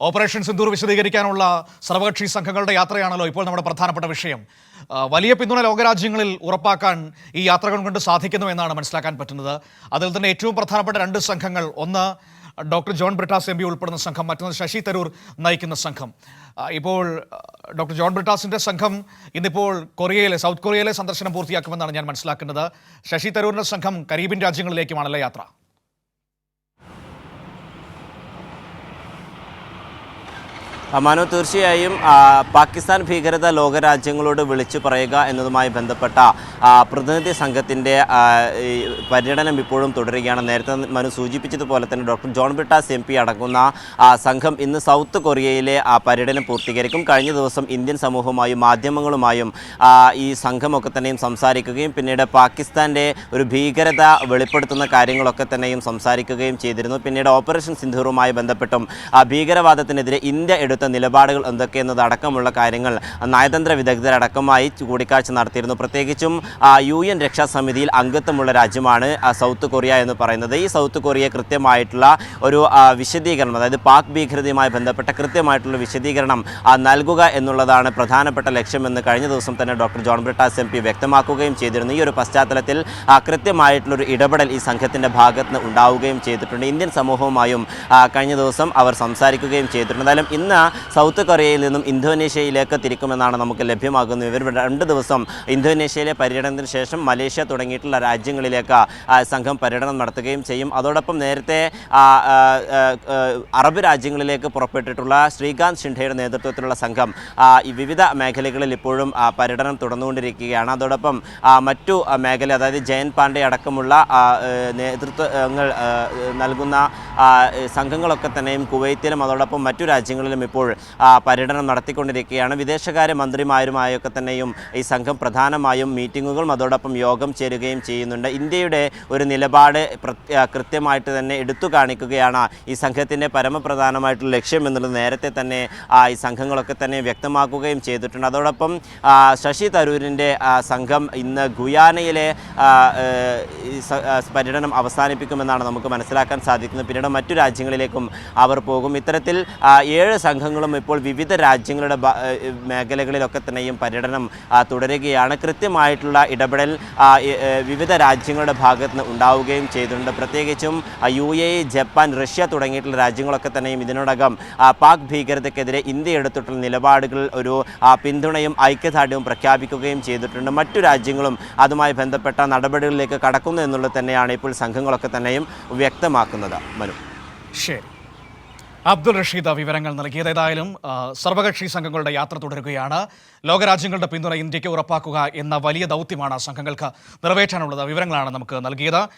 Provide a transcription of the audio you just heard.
Operation Sindoor വിശദീകരിക്കാനുള്ള സർവകക്ഷി സംഘങ്ങളുടെ യാത്രയാണല്ലോ ഇപ്പോൾ നമ്മുടെ പ്രധാനപ്പെട്ട വിഷയം. വലിയ പിന്തുണ ലോകരാജ്യങ്ങളിൽ ഉറപ്പാക്കാൻ ഈ യാത്രകൾ കൊണ്ട് സാധിക്കുന്നു എന്നാണ് മനസ്സിലാക്കാൻ പറ്റുന്നത്. അതിൽ തന്നെ ഏറ്റവും പ്രധാനപ്പെട്ട രണ്ട് സംഘങ്ങൾ ഒന്ന് doctor John Brittas M P ഉൾപ്പെടുന്ന സംഘം മറ്റൊന്ന് ശശി തരൂർ നയിക്കുന്ന സംഘം. ഇപ്പോൾ ഡോക്ടർ ജോൺ ബ്രിട്ടാസിന്റെ സംഘം ഇന്നിപ്പോൾ കൊറിയയിലെ സൗത്ത് കൊറിയയിലെ സന്ദർശനം പൂർത്തിയാക്കുമെന്നാണ് ഞാൻ മനസ്സിലാക്കുന്നത്. ശശി തരൂരിന്റെ സംഘം കരീബിയൻ രാജ്യങ്ങളിലേക്കുമാണല്ലേ യാത്ര? മനു തീർച്ചയായും പാകിസ്ഥാൻ ഭീകരത ലോകരാജ്യങ്ങളോട് വിളിച്ചു പറയുക എന്നതുമായി ബന്ധപ്പെട്ട പ്രതിനിധി സംഘത്തിന്റെ പര്യടനം ഇപ്പോഴും തുടരുകയാണ്. നേരത്തെ മനു സൂചിപ്പിച്ചതുപോലെ തന്നെ doctor John Brittas M P അടങ്ങുന്ന സംഘം ഇന്ന് സൗത്ത് കൊറിയയിലെ പര്യടനം പൂർത്തീകരിക്കും. കഴിഞ്ഞ ദിവസം ഇന്ത്യൻ സമൂഹവുമായും മാധ്യമങ്ങളുമായും ഈ സംഘമൊക്കെ തന്നെയും സംസാരിക്കുകയും പിന്നീട് പാകിസ്ഥാന്റെ ഒരു ഭീകരത വെളിപ്പെടുത്തുന്ന കാര്യങ്ങളൊക്കെ തന്നെയും സംസാരിക്കുകയും ചെയ്തിരുന്നു. പിന്നീട് ഓപ്പറേഷൻ സിന്ധൂറുമായി ബന്ധപ്പെട്ടും ഭീകരവാദത്തിനെതിരെ ഇന്ത്യ എടുത്ത നിലപാടുകൾ എന്തൊക്കെയെന്നത് അടക്കമുള്ള കാര്യങ്ങൾ നയതന്ത്ര വിദഗ്ധരടക്കമായി കൂടിക്കാഴ്ച നടത്തിയിരുന്നു. പ്രത്യേകിച്ചും യു എൻ രക്ഷാസമിതിയിൽ അംഗത്വമുള്ള രാജ്യമാണ് സൗത്ത് കൊറിയ എന്ന് പറയുന്നത്. ഈ സൗത്ത് കൊറിയ കൃത്യമായിട്ടുള്ള ഒരു വിശദീകരണം അതായത് പാക് ഭീകരതയുമായി ബന്ധപ്പെട്ട കൃത്യമായിട്ടുള്ള വിശദീകരണം നൽകുക എന്നുള്ളതാണ് പ്രധാനപ്പെട്ട ലക്ഷ്യമെന്ന് കഴിഞ്ഞ ദിവസം തന്നെ doctor John Brittas M P വ്യക്തമാക്കുകയും ചെയ്തിരുന്നു. ഈ ഒരു പശ്ചാത്തലത്തിൽ കൃത്യമായിട്ടുള്ളൊരു ഇടപെടൽ ഈ സംഘത്തിന്റെ ഭാഗത്ത് നിന്ന് ഉണ്ടാവുകയും ചെയ്തിട്ടുണ്ട്. ഇന്ത്യൻ സമൂഹവുമായും കഴിഞ്ഞ ദിവസം അവർ സംസാരിക്കുകയും ചെയ്തിട്ടുണ്ട്. എന്തായാലും ഇന്ന് സൗത്ത് കൊറിയയിൽ നിന്നും ഇന്തോനേഷ്യയിലേക്ക് തിരിക്കുമെന്നാണ് നമുക്ക് ലഭ്യമാകുന്നത്. ഇവർ രണ്ട് ദിവസം ഇന്തോനേഷ്യയിലെ പര്യടനത്തിന് ശേഷം മലേഷ്യ തുടങ്ങിയിട്ടുള്ള രാജ്യങ്ങളിലേക്ക് സംഘം പര്യടനം നടത്തുകയും ചെയ്യും. അതോടൊപ്പം നേരത്തെ അറബ് രാജ്യങ്ങളിലേക്ക് പുറപ്പെട്ടിട്ടുള്ള ശ്രീകാന്ത് ഷിൻഡയുടെ നേതൃത്വത്തിലുള്ള സംഘം വിവിധ മേഖലകളിൽ ഇപ്പോഴും പര്യടനം തുടർന്നുകൊണ്ടിരിക്കുകയാണ്. അതോടൊപ്പം മറ്റു മേഖല അതായത് ജയൻ പാണ്ഡെ അടക്കമുള്ള നേതൃത്വങ്ങൾ നൽകുന്ന സംഘങ്ങളൊക്കെ തന്നെയും കുവൈത്തിലും അതോടൊപ്പം മറ്റു രാജ്യങ്ങളിലും ഇപ്പോൾ പര്യടനം നടത്തിക്കൊണ്ടിരിക്കുകയാണ്. വിദേശകാര്യ മന്ത്രിമാരുമായൊക്കെ തന്നെയും ഈ സംഘം പ്രധാനമായും മീറ്റിങ്ങുകളും അതോടൊപ്പം യോഗം ചേരുകയും ചെയ്യുന്നുണ്ട്. ഇന്ത്യയുടെ ഒരു നിലപാട് കൃത്യമായിട്ട് തന്നെ എടുത്തു കാണിക്കുകയാണ് ഈ സംഘത്തിന്റെ പരമപ്രധാനമായിട്ടുള്ള ലക്ഷ്യം എന്നുള്ളത് നേരത്തെ തന്നെ ഈ സംഘങ്ങളൊക്കെ തന്നെ വ്യക്തമാക്കുകയും ചെയ്തിട്ടുണ്ട്. അതോടൊപ്പം ശശി തരൂരിന്റെ സംഘം ഇന്ന് ഗുയാനയിലെ പര്യടനം അവസാനിപ്പിക്കുമെന്നാണ് നമുക്ക് മനസ്സിലാക്കാൻ സാധിക്കുന്നത്. പിന്നീട് മറ്റു രാജ്യങ്ങളിലേക്കും അവർ പോകും. ഇത്തരത്തിൽ ഏഴ് സംഘങ്ങളും ഇപ്പോൾ വിവിധ രാജ്യങ്ങളുടെ മേഖലകളിലൊക്കെ തന്നെയും പര്യടനം തുടരുകയാണ്. കൃത്യമായിട്ടുള്ള ഇടപെടൽ ഏ, ഏ, വിവിധ രാജ്യങ്ങളുടെ ഭാഗത്ത് നിന്ന് ഉണ്ടാവുകയും ചെയ്തിട്ടുണ്ട്. പ്രത്യേകിച്ചും യു എ ജപ്പാൻ റഷ്യ തുടങ്ങിയിട്ടുള്ള രാജ്യങ്ങളൊക്കെ തന്നെയും ഇതിനോടകം പാക് ഭീകരതയ്ക്കെതിരെ ഇന്ത്യ എടുത്തിട്ടുള്ള നിലപാടുകൾ ഒരു പിന്തുണയും ഐക്യദാർഢ്യവും പ്രഖ്യാപിക്കുകയും ചെയ്തിട്ടുണ്ട്. മറ്റു രാജ്യങ്ങളും അതുമായി ബന്ധപ്പെട്ട നടപടികളിലേക്ക് കടക്കുന്നു എന്നുള്ളത് തന്നെയാണ് ഇപ്പോൾ സംഘങ്ങളൊക്കെ തന്നെയും വ്യക്തമാക്കുന്നത്. മനു. ശരി. അബ്ദുൾ റഷീദ് വിവരങ്ങൾ നൽകിയത് ഏതായാലും സർവകക്ഷി സംഘങ്ങളുടെ യാത്ര തുടരുകയാണ്. ലോകരാജ്യങ്ങളുടെ പിന്തുണ ഇന്ത്യയ്ക്ക് ഉറപ്പാക്കുക എന്ന വലിയ ദൗത്യമാണ് സംഘങ്ങൾക്ക് നിറവേറ്റാനുള്ളത്. വിവരങ്ങളാണ് നമുക്ക് നൽകിയത്.